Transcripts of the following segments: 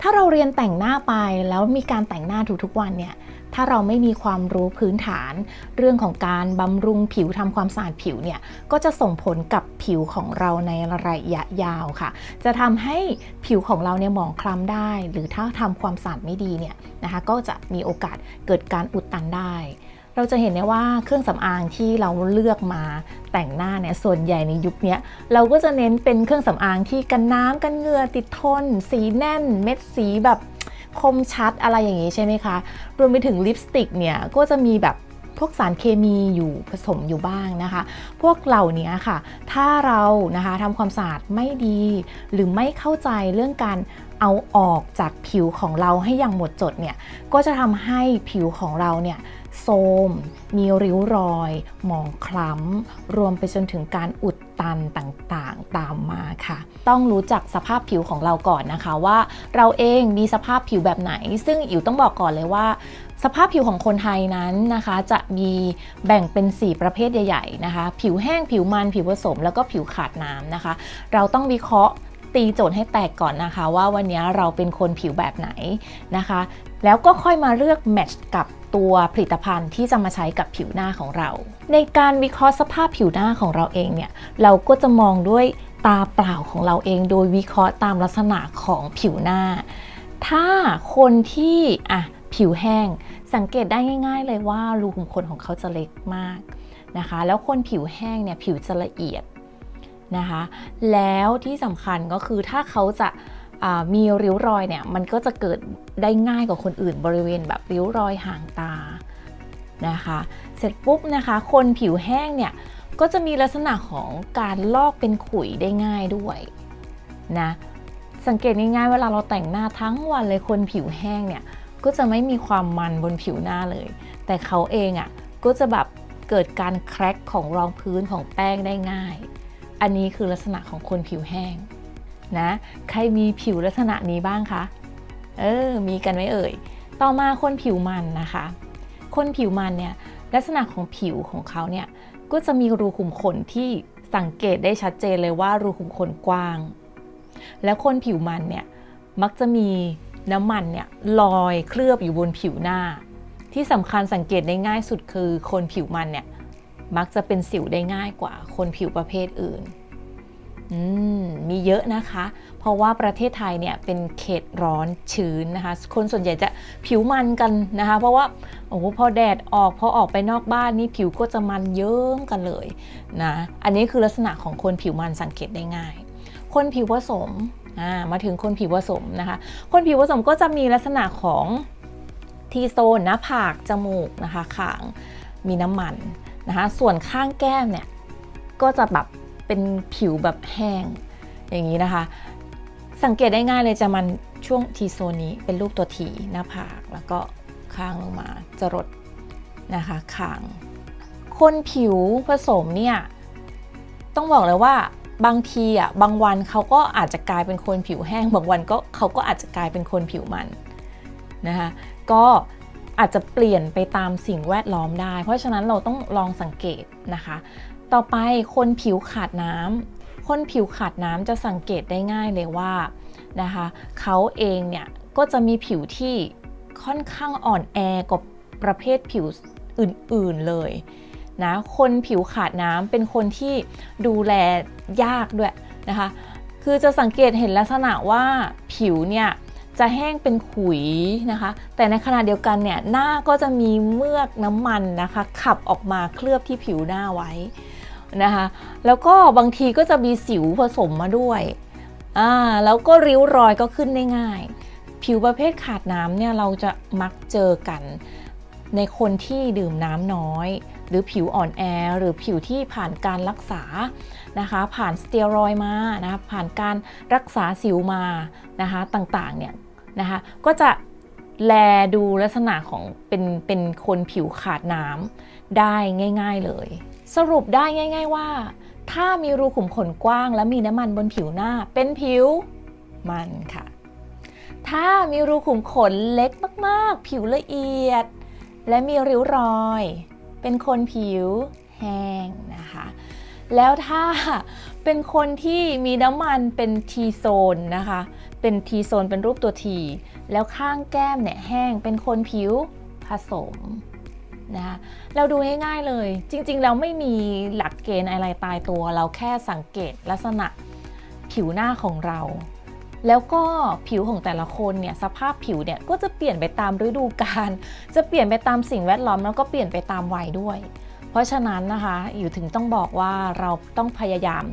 ถ้าเราเรียนแต่งหน้าไปแล้วมีการแต่งหน้าทุกๆวันเนี่ยถ้าเราไม่มีความรู้พื้นฐาน เรื่องของการบำรุงผิวทำความสะอาดผิวเนี่ยก็จะส่งผลกับผิวของเราในระยะยาวค่ะ จะทำให้ผิวของเราเนี่ยหมองคล้ำได้ หรือถ้าทำความสะอาดไม่ดีเนี่ยนะคะก็จะมีโอกาสเกิดการอุดตันได้ เราจะเห็นได้ว่าเครื่องสำอางที่เราเลือกมาแต่งหน้าเนี่ยส่วนใหญ่ในยุคนี้เราก็จะเน้นเป็นเครื่องสำอางที่กันน้ำกันเหงื่อติดทน สีแน่น เม็ดสีแบบคมชัดอะไรอย่างนี้ใช่ไหมคะ รวมไปถึงลิปสติกเนี่ยก็จะมีแบบ พวกสารเคมีอยู่ผสมอยู่บ้างนะคะ พวกเหล่านี้ค่ะ ถ้าเรานะคะทำความสะอาดไม่ดี หรือไม่เข้าใจเรื่องการเอาออกจากผิวของเราให้อย่างหมดจดเนี่ย ก็จะทำให้ผิวของเราเนี่ยโทรมมีริ้วรอย หมองคล้ำ รวมไปจนถึงการอุด ตันต่างๆ ตามมาค่ะ ต้องรู้จักสภาพผิวของเราก่อนนะคะว่า เราเองมีสภาพผิวแบบไหน ซึ่งอิ๋วต้องบอกก่อนเลยว่า สภาพผิวของคนไทยนั้นนะคะ จะมีแบ่งเป็น 4 ประเภทใหญ่ ๆนะคะ ผิวแห้งผิวมันผิวผสมแล้วก็ผิวขาดน้ำนะคะ เราต้องวิเคราะห์ ตีโจทย์ให้แตกก่อนนะคะ ว่าวันนี้เราเป็นคนผิวแบบไหนนะคะ แล้วก็ค่อยมาเลือกแมทช์กับตัวผลิตภัณฑ์ที่จะมาใช้กับผิวหน้าของเรา ในการวิเคราะห์สภาพผิวหน้าของเราเองเนี่ยเราก็จะมองด้วยตาเปล่าของเราเอง โดยวิเคราะห์ตามลักษณะของผิวหน้า ถ้าคนที่อะผิวแห้งสังเกตได้ง่าย ๆ เลยว่ารูขุมขนของเขาจะเล็กมากนะคะ แล้วคนผิวแห้งเนี่ยผิวจะละเอียด นะคะ แล้วที่สำคัญก็คือถ้าเขาจะมีริ้วรอยเนี่ยมันก็จะเกิดได้ง่ายกว่าคนอื่นบริเวณแบบริ้วรอยห่างตานะคะ เสร็จปุ๊บนะคะ คนผิวแห้งเนี่ยก็จะมีลักษณะของการลอกเป็นขุยได้ง่ายด้วยนะสังเกตง่ายๆเวลาเราแต่งหน้าทั้งวันเลยคนผิวแห้งเนี่ยก็จะไม่มีความมันบนผิวหน้าเลย แต่เขาเองอะ่ะก็จะแบบเกิดการแคร็กของรองพื้นของแป้งได้ง่าย อันนี้คือลักษณะของคนผิวแห้งนะ ใครมีผิวลักษณะนี้บ้างคะ เออ มีกันไหมเอ่ย ต่อมาคนผิวมันนะคะ คนผิวมันเนี่ยลักษณะของผิวของเขาเนี่ยก็จะมีรูขุมขนที่สังเกตได้ชัดเจนเลยว่ารูขุมขนกว้าง แล้วคนผิวมันเนี่ยมักจะมีน้ำมันเนี่ยลอยเคลือบอยู่บนผิวหน้า ที่สำคัญสังเกตได้ง่ายสุดคือคนผิวมันเนี่ย มักจะเป็นสิวได้ง่ายกว่าคนผิวประเภทอื่นมมีเยอะนะคะ เพราะว่าประเทศไทยเนี่ยเป็นเขตร้อนชื้นนะคะ คนส่วนใหญ่จะผิวมันกันนะคะ เพราะว่าโอ้โหพอแดดออกพอออกไปนอกบ้านนี่ผิวก็จะมันเยิ้มกันเลยนะ อันนี้คือลักษณะของคนผิวมันสังเกตได้ง่าย คนผิวผสมมาถึงคนผิวผสมนะคะ คนผิวผสมก็จะมีลักษณะของทีโซนหน้าผากจมูกนะคะขางมีน้ำมัน นะคะส่วนข้างแก้มเนี่ยก็จะแบบเป็นผิวแบบแห้งอย่างนี้นะคะ สังเกตได้ง่ายเลยจะมันช่วงทีโซนนี้เป็นรูปตัวทีหน้าผากแล้วก็ข้างลงมาจรดนะคะขาง คนผิวผสมเนี่ยต้องบอกเลยว่าบางทีอะบางวันเขาก็อาจจะกลายเป็นคนผิวแห้ง บางวันก็เขาก็อาจจะกลายเป็นคนผิวมันนะคะก็ อาจจะเปลี่ยนไปตามสิ่งแวดล้อมได้ เพราะฉะนั้นเราต้องลองสังเกตนะคะ ต่อไปคนผิวขาดน้ำคนผิวขาดน้ำจะสังเกตได้ง่ายเลยว่านะคะเขาเองเนี่ยก็จะมีผิวที่ค่อนข้างอ่อนแอกว่าประเภทผิวอื่นๆเลยนะคนผิวขาดน้ำเป็นคนที่ดูแลยากด้วยนะคะ คือจะสังเกตเห็นลักษณะว่าผิวเนี่ย จะแห้งเป็นขุยนะคะ แต่ในขณะเดียวกันเนี่ยหน้าก็จะมีเมือกน้ำมันนะคะ ขับออกมาเคลือบที่ผิวหน้าไว้นะคะ แล้วก็บางทีก็จะมีสิวผสมมาด้วยอ่าแล้วก็ริ้วรอยก็ขึ้นได้ง่าย ผิวประเภทขาดน้ำเนี่ยเราจะมักเจอกันในคนที่ดื่มน้ำน้อย หรือผิวอ่อนแอ หรือผิวที่ผ่านการรักษานะคะผ่านสเตียรอยมานะคะผ่านการรักษาสิวมานะคะต่างๆเนี่ยนะคะก็จะแลดูลักษณะของเป็นเป็นคนผิวขาดน้ำได้ง่าย ๆเลย สรุปได้ง่าย ๆว่า ถ้ามีรูขุมขนกว้าง และมีน้ำมันบนผิวหน้า เป็นผิวมันค่ะ ถ้ามีรูขุมขนเล็กมากๆ ผิวละเอียด และมีริ้วรอย เป็นคนผิวแห้งนะคะ แล้วถ้าเป็นคนที่มีน้ำมันเป็น T โซนนะคะ เป็น T โซนเป็นรูปตัว T แล้วข้างแก้มเนี่ยแห้ง เป็นคนผิวผสมนะคะเราดูง่ายๆเลย จริงๆเราไม่มีหลักเกณฑ์อะไรตายตัว เราแค่สังเกตลักษณะผิวหน้าของเรา แล้วก็ผิวของแต่ละคนเนี่ยสภาพผิวเนี่ยก็จะเปลี่ยนไปตามฤดูกาลจะเปลี่ยนไปตามสิ่งแวดล้อมแล้วก็เปลี่ยนไปตามวัยด้วย เพราะฉะนั้นนะคะอยู่ถึงต้องบอกว่าเราต้องพยายาม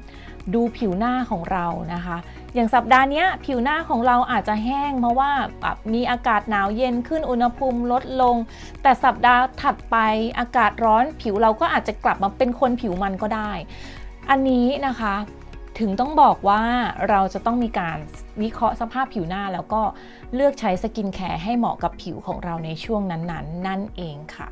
ดูผิวหน้าของเรานะคะ อย่างสัปดาห์นี้ผิวหน้าของเราอาจจะแห้ง เพราะว่าแบบมีอากาศหนาวเย็นขึ้นอุณหภูมิลดลง แต่สัปดาห์ถัดไปอากาศร้อนผิวเราก็อาจจะกลับมาเป็นคนผิวมันก็ได้ อันนี้นะคะ ถึงต้องบอกว่าเราจะต้องมีการวิเคราะห์สภาพผิวหน้า แล้วก็เลือกใช้สกินแคร์ให้เหมาะกับผิวของเราในช่วงนั้นๆนั่นเองค่ะ